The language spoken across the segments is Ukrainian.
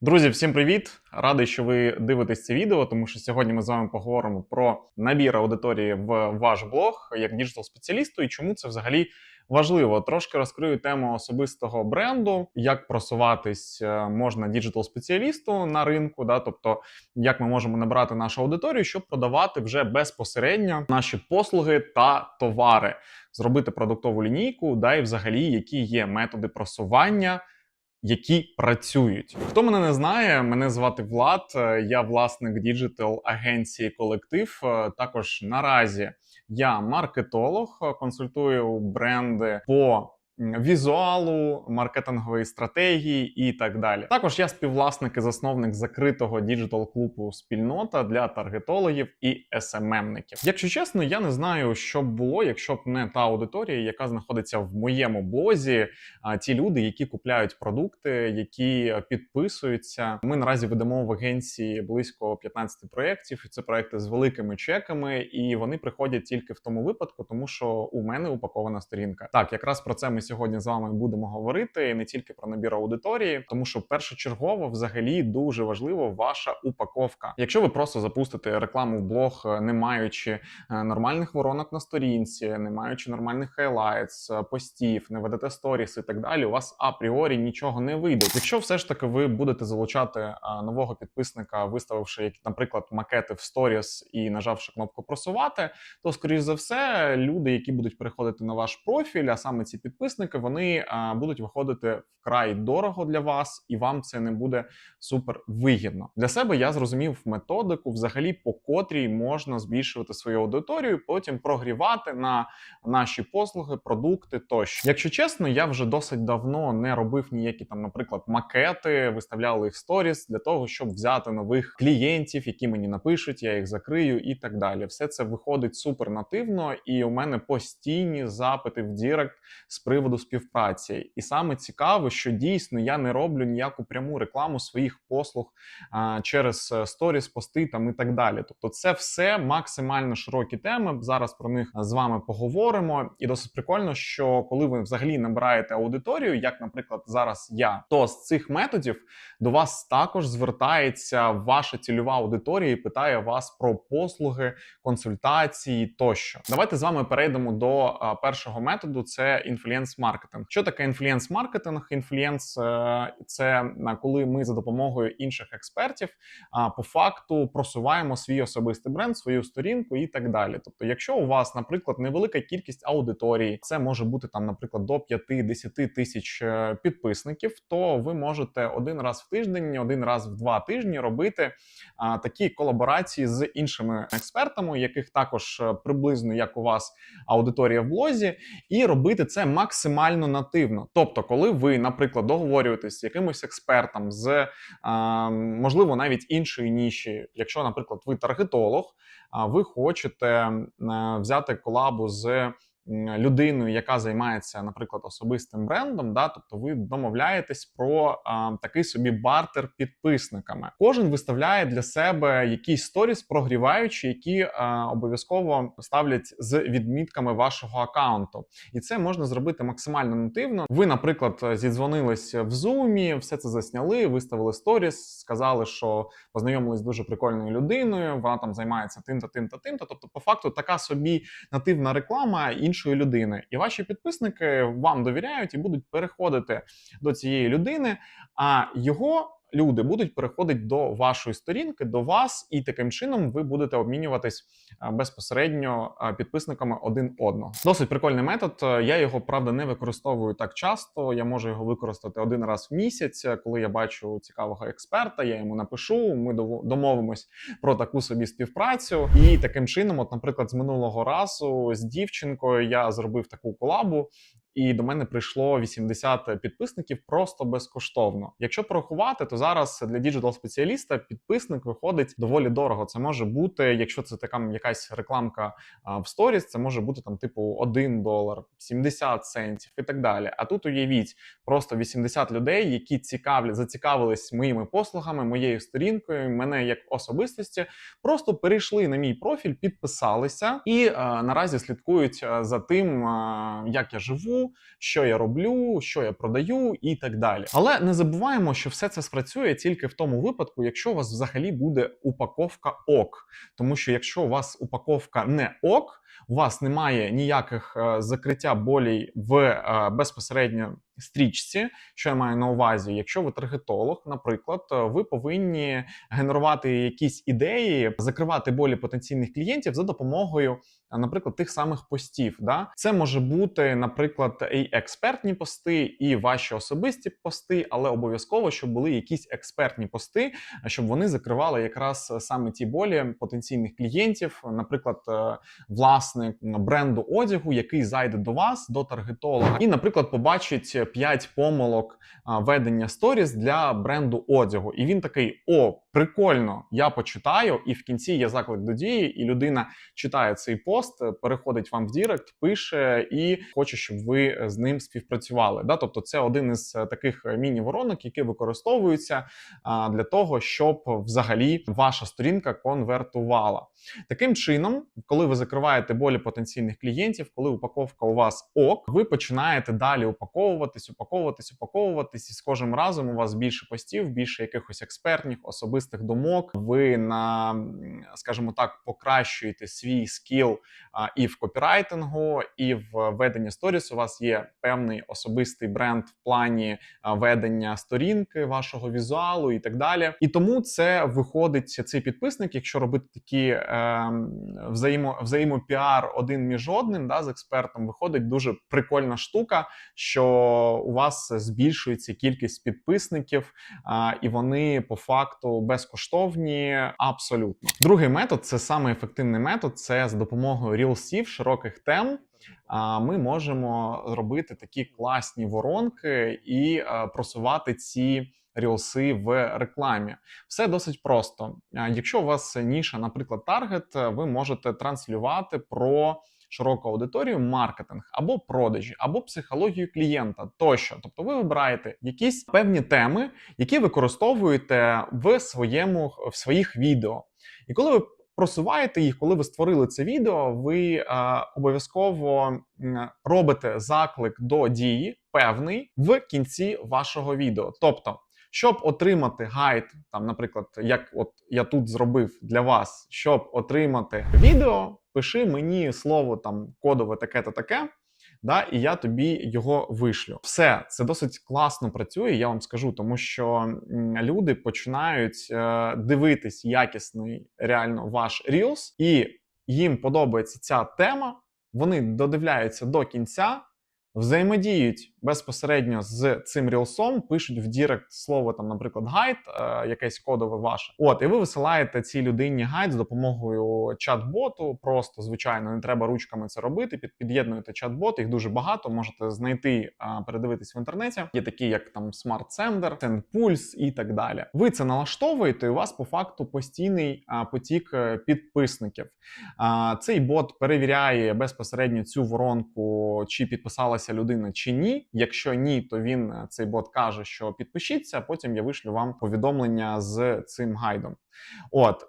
Друзі, всім привіт! Радий, що ви дивитесь це відео, тому що сьогодні ми з вами поговоримо про набір аудиторії в ваш блог як діджитал спеціалісту і чому це взагалі важливо. Трошки розкрию тему особистого бренду, як просуватись е, можна діджитал спеціалісту на ринку, да, тобто як ми можемо набрати нашу аудиторію, щоб продавати вже безпосередньо наші послуги та товари, зробити продуктову лінійку, да і взагалі які є методи просування які працюють. Хто мене не знає, мене звати Влад. е, Я власник діджитал агенції колектив. Е, Також наразі я маркетолог, е, консультую бренди по візуалу, маркетингової стратегії і так далі. Також я співвласник і засновник закритого діджитал клубу спільнота для таргетологів і СММників. Якщо чесно, я не знаю, що б було, якщо б не та аудиторія, яка знаходиться в моєму блозі, а ті люди, які купляють продукти, які підписуються. Ми наразі ведемо в агенції близько 15 проєктів. Це проекти з великими чеками, і вони приходять тільки в тому випадку, тому що у мене упакована сторінка. Так, якраз про це ми сьогодні з вами будемо говорити не тільки про набір аудиторії, тому що першочергово взагалі дуже важливо ваша упаковка. Якщо ви просто запустите рекламу в блог, е, не маючи е, нормальних воронок на сторінці, не маючи нормальних хайлайтс, е, постів, не ведете сторіс і так далі, у вас апріорі нічого не вийде. Якщо все ж таки ви будете залучати нового підписника, виставивши, як, наприклад, макети в сторіс і нажавши кнопку просувати, то скоріш за все люди, які будуть переходити на ваш профіль, а саме ці підписники, вони а, будуть виходити вкрай дорого для вас, і вам це не буде супер вигідно. Для себе я зрозумів методику, взагалі по котрій можна збільшувати свою аудиторію, потім прогрівати на наші послуги, продукти тощо. Якщо чесно, я вже досить давно не робив ніякі там, наприклад, макети, виставляли їх в сторіс для того, щоб взяти нових клієнтів, які мені напишуть, я їх закрию і так далі. Все це виходить супер нативно, і у мене постійні запити в Дірект з приводу співпраці. І саме цікаве, що дійсно я не роблю ніяку пряму рекламу своїх послуг а, через е, сторіс, пости там і так далі. Тобто, це все максимально широкі теми. Зараз про них з вами поговоримо. І досить прикольно, що коли ви взагалі набираєте аудиторію, як, наприклад, зараз я, то з цих методів до вас також звертається ваша цільова аудиторія і питає вас про послуги, консультації тощо. Давайте з вами перейдемо до першого методу: це інфлюенс-маркетинг. Що таке інфлюенс-маркетинг? Інфлюенс е, це коли ми за допомогою інших експертів по факту просуваємо свій особистий бренд, свою сторінку і так далі. Тобто, якщо у вас, наприклад, невелика кількість аудиторії, це може бути там, наприклад, до 5-10 тисяч е, підписників, то ви можете один раз в тиждень, один раз в два тижні робити такі колаборації з іншими експертами, яких також е, приблизно як у вас аудиторія в блозі, і робити це максимально нативно. Тобто, коли ви, наприклад, договорюєтесь з якимось експертом з можливо навіть іншої ніші, якщо, наприклад, ви таргетолог, ви хочете взяти колабу з людиною, яка займається, наприклад, особистим брендом, да, тобто ви домовляєтесь про а, такий собі бартер підписниками. Кожен виставляє для себе якісь сторіс, прогріваючі, які обов'язково ставлять з відмітками вашого аккаунту. І це можна зробити максимально нативно. Ви, наприклад, зідзвонились в Zoom, все це засняли, виставили сторіс, сказали, що познайомились з дуже прикольною людиною. Вона там займається тим-то, тим-то, тим-то. Тобто, по факту, така собі нативна реклама іншої людини. І ваші підписники вам довіряють і будуть переходити до цієї людини, а його. Люди будуть переходити до вашої сторінки, до вас, і таким чином ви будете обмінюватись безпосередньо підписниками один одного. Досить прикольний метод. Е, Я його правда не використовую так часто. Я можу його використати один раз в місяць, е, коли я бачу цікавого експерта. Я йому напишу. Ми домовимось про таку собі співпрацю. І таким чином, от, наприклад, з минулого разу з дівчинкою я зробив таку колабу. І до мене прийшло 80 підписників просто безкоштовно. Якщо порахувати, то зараз для діджитал спеціаліста підписник виходить доволі дорого. Це може бути, якщо це така якась рекламка в сторіс, це може бути там типу 1 долар, 70 центів і так далі. А тут уявіть просто 80 людей, які цікавлі, зацікавились моїми послугами, моєю сторінкою, мене як особистості, просто перейшли на мій профіль, підписалися і е, наразі слідкують за тим, е, як я живу, що я роблю, що я продаю і так далі. Але не забуваємо, що все це спрацює тільки в тому випадку, якщо у вас взагалі буде упаковка ок. Тому що якщо у вас упаковка не ок, у вас немає ніяких е, закриття болей в е, безпосередньо стрічці, що я маю на увазі, якщо ви таргетолог, наприклад, е, ви повинні генерувати якісь ідеї, закривати болі потенційних клієнтів за допомогою, наприклад, тих самих постів. Да? Це може бути, наприклад, і експертні пости, і ваші особисті пости, але обов'язково, щоб були якісь експертні пости, щоб вони закривали якраз саме ті болі потенційних клієнтів, наприклад, е, власник бренду одягу, який зайде до вас, до таргетолога, і, наприклад, побачить 5 помилок ведення сторіс для бренду одягу. І він такий: О, прикольно, я почитаю, і в кінці є заклик до дії, і людина читає цей пост, переходить вам в Дірект, пише і хоче, щоб ви з ним співпрацювали. Да? Тобто, це один із таких міні-воронок, які використовуються для того, щоб взагалі ваша сторінка конвертувала. Таким чином, коли ви закриваєте болі потенційних клієнтів, коли упаковка у вас ок, ви починаєте далі упаковуватись, упаковуватись, упаковуватись, і з кожним разом у вас більше постів, більше якихось експертних, особистих думок. Ви на, скажімо так, покращуєте свій скіл і в копірайтингу, і в веденні сторіс. У вас є певний особистий бренд в плані ведення сторінки, вашого візуалу і так далі. І тому це виходить цей підписник, якщо робити такі е, взаємо, взаємопіар один між одним, да, з експертом, виходить дуже прикольна штука, що у вас збільшується кількість підписників, а, і вони по факту безкоштовні. Абсолютно, другий метод це саме ефективний метод. Це за допомогою рілсів, широких тем. Ми можемо робити такі класні воронки і е, просувати ці рілси в рекламі. Все досить просто. Якщо у вас ніша, наприклад, таргет, ви можете транслювати про широку аудиторію, маркетинг або продажі, або психологію клієнта тощо. Тобто, ви вибираєте якісь певні теми, які використовуєте в своєму в своїх відео. І коли ви просуваєте їх, коли ви створили це відео, ви е, обов'язково робите заклик до дії певний в кінці вашого відео. Тобто, щоб отримати гайд, там, наприклад, як от я тут зробив для вас, щоб отримати відео, пиши мені слово там кодове таке-то таке. Да, і я тобі його вишлю. Все це досить класно працює. Я вам скажу, тому що люди починають е, дивитись якісний реально ваш Reels, і їм подобається ця тема. Вони додивляються до кінця, взаємодіють безпосередньо з цим рілсом, пишуть в Дірект слово там, наприклад, гайд, е, якесь кодове ваше. От, і ви висилаєте цій людині гайд з допомогою чат-боту. Просто звичайно, не треба ручками це робити. Під під'єднуєте чат-бот, їх дуже багато. Можете знайти, е, передивитись в інтернеті. Є такі, як там Smart Sender, SendPulse і так далі. Ви це налаштовуєте, і у вас по факту постійний е, потік е, підписників. А, Цей бот перевіряє безпосередньо цю воронку, чи підписалася людина чи ні. Якщо ні, то він е, цей бот каже, що підпишіться. Потім я вишлю вам повідомлення з цим гайдом. От е,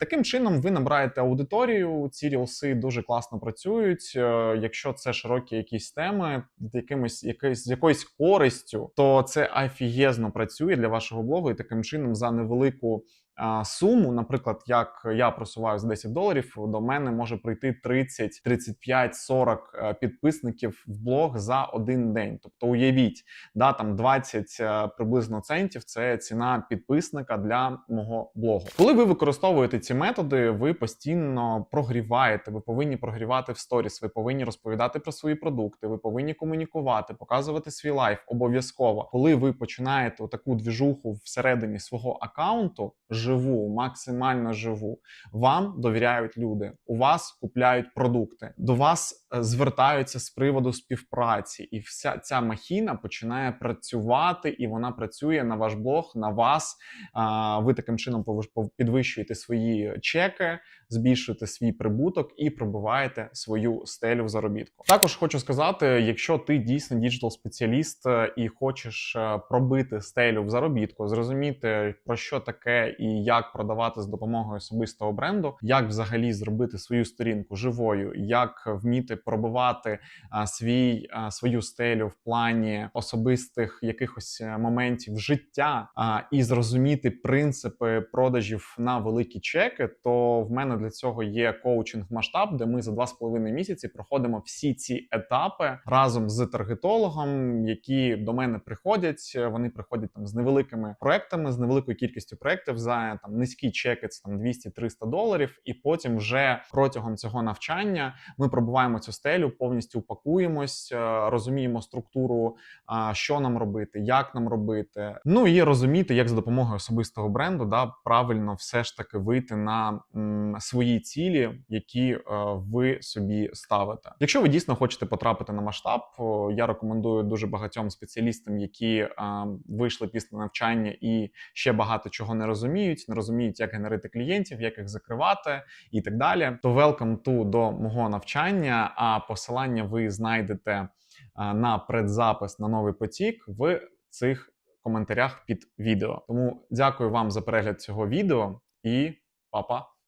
таким чином ви набираєте аудиторію. Ці рілси дуже класно працюють. Е, якщо це широкі якісь теми, якимось з якоюсь користю, то це офігезно працює для вашого блогу, і таким чином за невелику. Суму, наприклад, як я просуваю з 10 доларів, до мене може прийти 30, 35, 40 е, підписників в блог за один день. Тобто, уявіть, да, там 20 е, приблизно центів це ціна підписника для мого блогу. Коли ви використовуєте ці методи, ви постійно прогріваєте. Ви повинні прогрівати в сторіс, ви повинні розповідати про свої продукти, ви повинні комунікувати, показувати свій лайф обов'язково. Коли ви починаєте таку двіжуху всередині свого аккаунту, живу, максимально живу, вам довіряють люди, у вас купляють продукти, до вас е, звертаються з приводу співпраці, і вся ця махіна починає працювати, і вона працює на ваш блог, на вас. Ви таким чином підвищуєте свої чеки, збільшуєте свій прибуток і пробиваєте свою стелю в заробітку. Також хочу сказати, якщо ти дійсно діджитал спеціаліст е, і хочеш е, пробити стелю в заробітку, зрозуміти про що таке і як продавати з допомогою особистого бренду, як взагалі зробити свою сторінку живою, як вміти пробивати свій свою стелю в плані особистих якихось е, моментів життя і зрозуміти принципи продажів на великі чеки, то в мене для цього є коучинг масштаб, де ми за два з половиною місяці проходимо всі ці етапи разом з таргетологом, які до мене приходять. Вони приходять там з невеликими проектами, з невеликою кількістю проектів за там низькі чеки, це там 200-300 доларів. І потім вже протягом цього навчання ми пробуваємо цю стелю, повністю упакуємось, е, розуміємо структуру, що нам робити, як нам робити. Ну і розуміти, як за допомогою особистого бренду да, правильно все ж таки вийти на м, свої цілі, які е, ви собі ставите. Якщо ви дійсно хочете потрапити на масштаб, я рекомендую дуже багатьом спеціалістам, які е, вийшли після навчання і ще багато чого не розуміють, не розуміють, як генерити клієнтів, як їх закривати і так далі. То welcome to до мого навчання. А посилання ви знайдете на предзапис на новий потік в цих коментарях під відео. Тому дякую вам за перегляд цього відео і па-па!